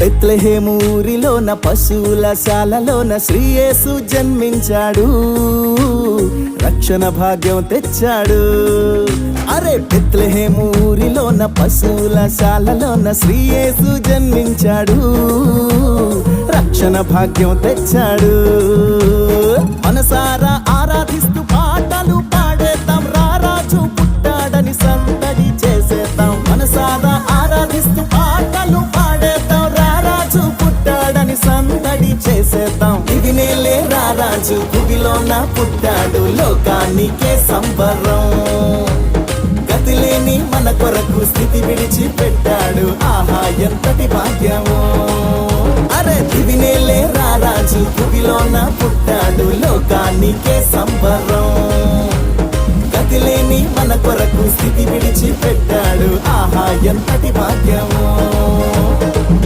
బెత్లెహేము పశువుల శాలలోన శ్రీయేసు జన్మించాడు. రక్షణ భాగ్యం తెచ్చాడు. అరే పెత్లహేమూరిలోన పశువుల శాలలోన శ్రీయేసు జన్మించాడు. రక్షణ భాగ్యం తెచ్చాడు. మనసారా చేసేద్దాం. ఇది నేలే రారాజు భుగిలోన పుట్టాడు లోకానికే సంబరం. గతిలేని మన కొరకు స్థితి విడిచి పెట్టాడు ఆహా ఎంతటి భాగ్యమో. అరే ఇది నేలే రారాజు భుగిలోన పుట్టాడు లోకానికే సంబరం. గతిలేని మన కొరకు స్థితి విడిచి పెట్టాడు ఆహా ఎంతటి భాగ్యమో.